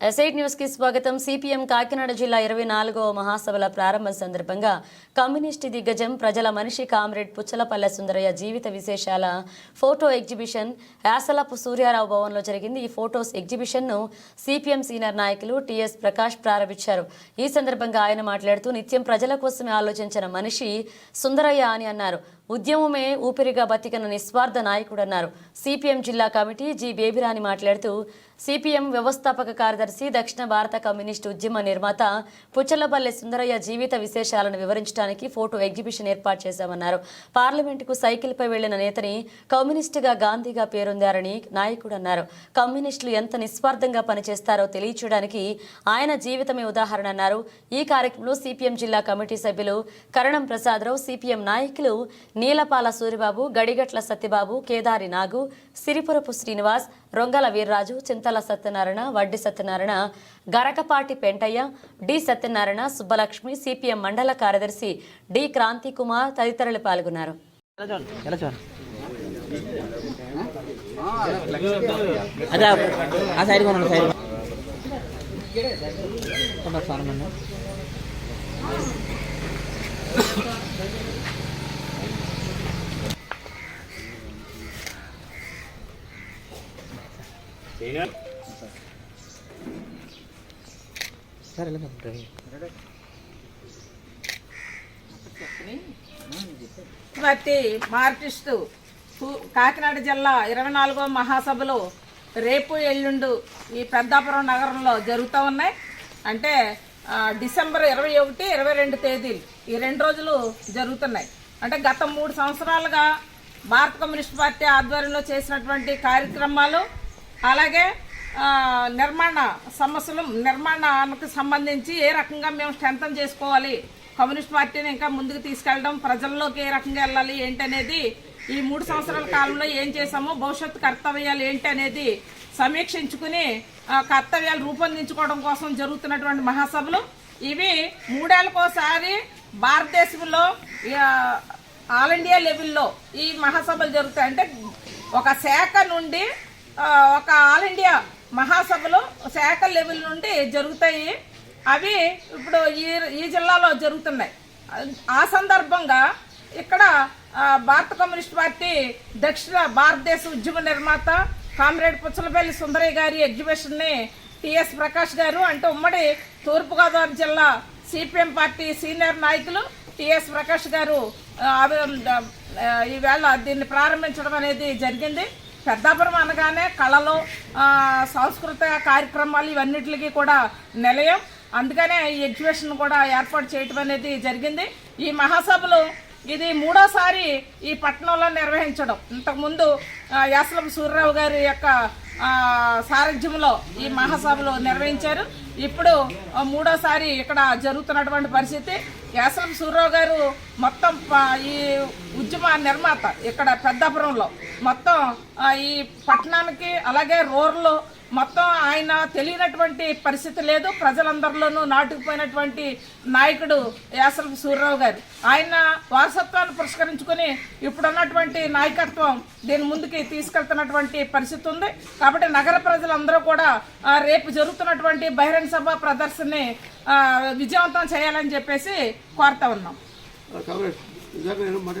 ఎస్ఐట్ న్యూస్కి స్వాగతం. సిపిఎం కాకినాడ జిల్లా ఇరవై నాలుగవ మహాసభల ప్రారంభ సందర్భంగా కమ్యూనిస్టు దిగ్గజం ప్రజల మనిషి కామ్రేడ్ పుచ్చలపల్లె సుందరయ్య జీవిత విశేషాల ఫోటో ఎగ్జిబిషన్ యాసలపు సూర్యారావు భవన్లో జరిగింది. ఈ ఫోటోస్ ఎగ్జిబిషన్ను సిపిఎం సీనియర్ నాయకులు టిఎస్ ప్రకాష్ ప్రారంభించారు. ఈ సందర్భంగా ఆయన మాట్లాడుతూ నిత్యం ప్రజల కోసమే ఆలోచించిన మనిషి సుందరయ్య అని అన్నారు. ఉద్యమమే ఊపిరిగా బతికిన నిస్వార్థ నాయకుడన్నారు. సిపిఎం జిల్లా కమిటీ జి. బేబిరాని మాట్లాడుతూ సిపిఎం వ్యవస్థాపక కార్యదర్శి దక్షిణ భారత కమ్యూనిస్టు ఉద్యమ నిర్మాత పుచ్చలపల్లి సుందరయ్య జీవిత విశేషాలను వివరించడానికి ఫోటో ఎగ్జిబిషన్ ఏర్పాటు చేశామన్నారు. పార్లమెంటుకు సైకిల్పై వెళ్ళిన నేతని కమ్యూనిస్టుగా గాంధీగా పేరొందారని నాయకుడు అన్నారు కమ్యూనిస్టులు ఎంత నిస్వార్థంగా పనిచేస్తారో తెలియచేయడానికి ఆయన జీవితమే ఉదాహరణ అన్నారు. ఈ కార్యక్రమంలో సిపిఎం జిల్లా కమిటీ సభ్యులు కరణం ప్రసాదరావు సిపిఎం నాయకులు నీలపాల సూరిబాబు గడిగట్ల సత్యబాబు కేదారి నాగు సిరిపురపు శ్రీనివాస్ రొంగల వీర్రాజు చింతల సత్యనారాయణ వడ్డి సత్యనారాయణ గరకపాటి పెంటయ్య డి సత్యనారాయణ సుబ్బలక్ష్మి సిపిఎం మండల కార్యదర్శి డి క్రాంతి కుమార్ తదితరులు పాల్గొన్నారు. సార్ ప్రతి మార్టిస్టు కాకినాడ జిల్లా ఇరవై నాలుగో మహాసభలు రేపు ఎల్లుండు ఈ పెద్దాపురం నగరంలో జరుగుతూ ఉన్నాయి. అంటే డిసెంబర్ ఇరవై ఒకటి ఇరవై రెండు తేదీలు ఈ రెండు రోజులు జరుగుతున్నాయి. అంటే గత మూడు సంవత్సరాలుగా భారత కమ్యూనిస్ట్ పార్టీ ఆధ్వర్యంలో చేసినటువంటి కార్యక్రమాలు అలాగే నిర్మాణ సమస్యలు నిర్మాణానికి సంబంధించి ఏ రకంగా మేము స్ట్రెంథన్ చేసుకోవాలి కమ్యూనిస్ట్ పార్టీని ఇంకా ముందుకు తీసుకెళ్ళడం ప్రజల్లోకి ఏ రకంగా వెళ్ళాలి ఏంటనేది ఈ మూడు సంవత్సరాల కాలంలో ఏం చేశామో భవిష్యత్తు కర్తవ్యాలు ఏంటి అనేది సమీక్షించుకుని కర్తవ్యాలు రూపొందించుకోవడం కోసం జరుగుతున్నటువంటి మహాసభలు. ఇవి మూడేళ్ళకోసారి భారతదేశంలో ఆల్ ఇండియా లెవెల్లో ఈ మహాసభలు జరుగుతాయి. అంటే ఒక శాఖ నుండి ఒక ఆల్ ఇండియా మహాసభలు శాఖ లెవెల్ నుండి జరుగుతాయి. అవి ఇప్పుడు ఈ ఈ జిల్లాలో జరుగుతున్నాయి. ఆ సందర్భంగా ఇక్కడ భారత కమ్యూనిస్ట్ పార్టీ దక్షిణ భారతదేశ ఉద్యమ నిర్మాత కామ్రేడ్ పుచ్చలపల్లి సుందరయ్య గారి ఎగ్జిబిషన్ని టిఎస్ ప్రకాష్ గారు అంటే ఉమ్మడి తూర్పుగోదావరి జిల్లా సిపిఎం పార్టీ సీనియర్ నాయకులు టిఎస్ ప్రకాష్ గారు ఈవేళ దీన్ని ప్రారంభించడం అనేది జరిగింది. పెద్దాపురం అనగానే కళలు సాంస్కృతిక కార్యక్రమాలు ఇవన్నిటికి కూడా నిలయం. అందుకనే ఈ ఎగ్జిబిషన్ కూడా ఏర్పాటు చేయటం అనేది జరిగింది. ఈ మహాసభలు ఇది మూడోసారి ఈ పట్టణంలో నిర్వహించడం. ఇంతకుముందు యాసలం సూర్యరావు గారి యొక్క సారథ్యంలో ఈ మహాసభలు నిర్వహించారు. ఇప్పుడు మూడోసారి ఇక్కడ జరుగుతున్నటువంటి పరిస్థితి. ఎస్ఎం సూర్యరావు గారు మొత్తం ఈ ఉద్యమ నిర్మాత ఇక్కడ పెద్దాపురంలో. మొత్తం ఈ పట్టణానికి అలాగే రూరల్ మొత్తం ఆయన తెలియనటువంటి పరిస్థితి లేదు. ప్రజలందరిలోనూ నాటుకుపోయినటువంటి నాయకుడు యాసరపు సూర్యరావు గారు. ఆయన వారసత్వాన్ని పురస్కరించుకుని ఉన్నటువంటి నాయకత్వం దీని ముందుకి తీసుకెళ్తున్నటువంటి పరిస్థితి ఉంది. కాబట్టి నగర ప్రజలందరూ కూడా రేపు జరుగుతున్నటువంటి బహిరంగ సభ ప్రదర్శనని విజయవంతం చేయాలని చెప్పేసి కోరుతా ఉన్నాం.